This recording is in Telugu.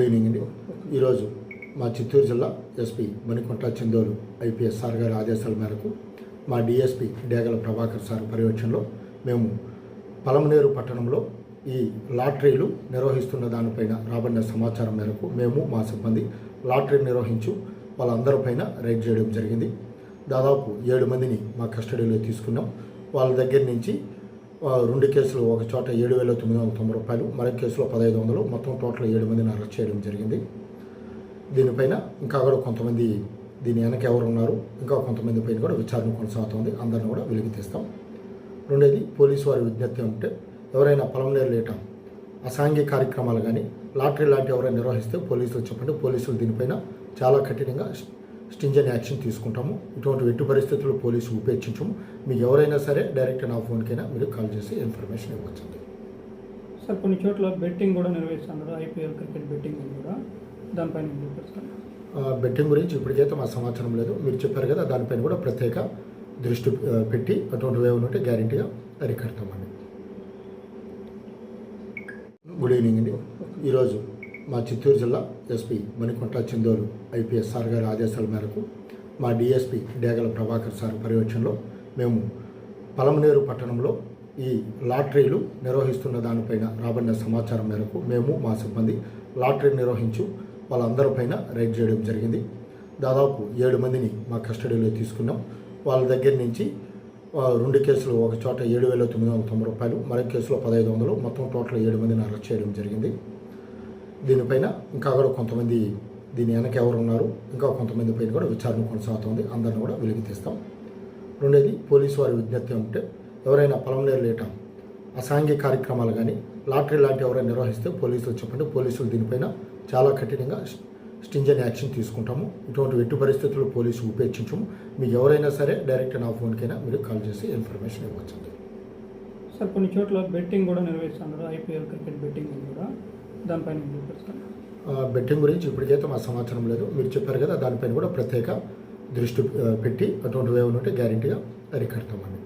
గుడ్ ఈవినింగ్ అండి. ఈరోజు మా చిత్తూరు జిల్లా SP Manikanta Chandolu IPS sir గారి ఆదేశాల మేరకు మా డిఎస్పీ డేగల ప్రభాకర్ సార్ పర్యవేక్షణలో మేము పలమనేరు పట్టణంలో ఈ లాటరీలు నిర్వహిస్తున్న దానిపైన రాబడిన సమాచారం మేరకు మేము మా సిబ్బంది లాటరీ నిర్వహించు వాళ్ళందరిపైన రైడ్ చేయడం జరిగింది. దాదాపు ఏడు మందిని మా కస్టడీలో తీసుకున్నాం. వాళ్ళ దగ్గర నుంచి రెండు కేసులు ఒక చోట ఏడు వేల తొమ్మిది వందల తొంభై రూపాయలు మరొక కేసులో పదహైదు వందలు. మొత్తం టోటల్ ఏడు మందిని అరెస్ట్ చేయడం జరిగింది. దీనిపైన ఇంకా కూడా కొంతమంది దీని వెనక ఎవరు ఉన్నారు ఇంకా కొంతమంది పైన కూడా విచారణ కొనసాగుతుంది. అందరిని కూడా వెలికి తీస్తాం. రెండోది పోలీసు వారి విజ్ఞప్తి ఉంటే ఎవరైనా పొలంనేరు లేట? అసాంఘిక కార్యక్రమాలు కానీ లాటరీ లాంటి ఎవరైనా నిర్వహిస్తే పోలీసులు చెప్పండి. పోలీసులు దీనిపైన చాలా కఠినంగా స్టింజన్ యాక్షన్ తీసుకుంటాము. ఇటువంటి ఎట్టి పరిస్థితుల్లో పోలీసు ఉపేక్షించము. మీకు ఎవరైనా సరే డైరెక్ట్ నా ఫోన్కైనా మీరు కాల్ చేసి ఇన్ఫర్మేషన్ ఇవ్వచ్చు సార్ కొన్ని చోట్ల బెట్టింగ్ కూడా నిర్వహిస్తున్నారు ఐపీఎల్ క్రికెట్ బెట్టింగ్ కూడా దానిపైన బెట్టింగ్ గురించి ఇప్పటికైతే మా సమాచారం లేదు. మీరు చెప్పారు కదా దానిపైన కూడా ప్రత్యేక దృష్టి పెట్టి అటువంటి వేవ్ ఉంటే గ్యారంటీగా అరికడతామండి గుడ్ ఈవినింగ్ అండి. ఈరోజు మా చిత్తూరు జిల్లా SP Manikanta Chandolu IPS sir గారి ఆదేశాల మేరకు మా డిఎస్పీ డేగల ప్రభాకర్ సార్ పర్యవేక్షణలో మేము పలమనేరు పట్టణంలో ఈ లాటరీలు నిర్వహిస్తున్న దానిపైన రాబడిన సమాచారం మేరకు మేము మా సిబ్బంది లాటరీ నిర్వహించు వాళ్ళందరిపైన రైడ్ చేయడం జరిగింది. దాదాపు ఏడు మందిని మా కస్టడీలో తీసుకున్నాం. వాళ్ళ దగ్గర నుంచి రెండు కేసులు ఒక చోట ఏడు వేల తొమ్మిది వందల తొంభై రూపాయలు మరో కేసులో పదహైదు వందలు మొత్తం టోటల్ ఏడు మందిని అరెస్ట్ చేయడం జరిగింది. దీనిపైన ఇంకా కూడా కొంతమంది దీని వెనక ఎవరు ఉన్నారు ఇంకా కొంతమంది పైన కూడా విచారణ కొనసాగుతుంది. అందరిని కూడా వెలికి తీస్తాం. రెండోది పోలీసు వారి విజ్ఞప్తి ఉంటే ఎవరైనా పొలంనేరు లేట అసాంఘిక కార్యక్రమాలు కానీ లాటరీ లాంటి ఎవరైనా నిర్వహిస్తే పోలీసులు చెప్పండి. పోలీసులు దీనిపైన చాలా కఠినంగా స్టింజన్ యాక్షన్ తీసుకుంటాము. ఇటువంటి ఎట్టి పరిస్థితుల్లో పోలీసులు ఉపేక్షించము. మీకు ఎవరైనా సరే డైరెక్ట్ నా ఫోన్కైనా మీరు కాల్ చేసి ఇన్ఫర్మేషన్ ఇవ్వచ్చు. సార్ కొన్ని చోట్ల బెట్టింగ్ కూడా నిర్వహిస్తున్నారు ఐపీఎల్ క్రికెట్ బెట్టింగ్ కూడా దానిపైన ఆ, బెట్టింగ్ గురించి ఇప్పటికైతే మా సమాచారం లేదు. మీరు చెప్పారు కదా దానిపైన కూడా ప్రత్యేక దృష్టి పెట్టి అటువంటి వేవ్ ఉంటే గ్యారంటీగా అరికడతామండి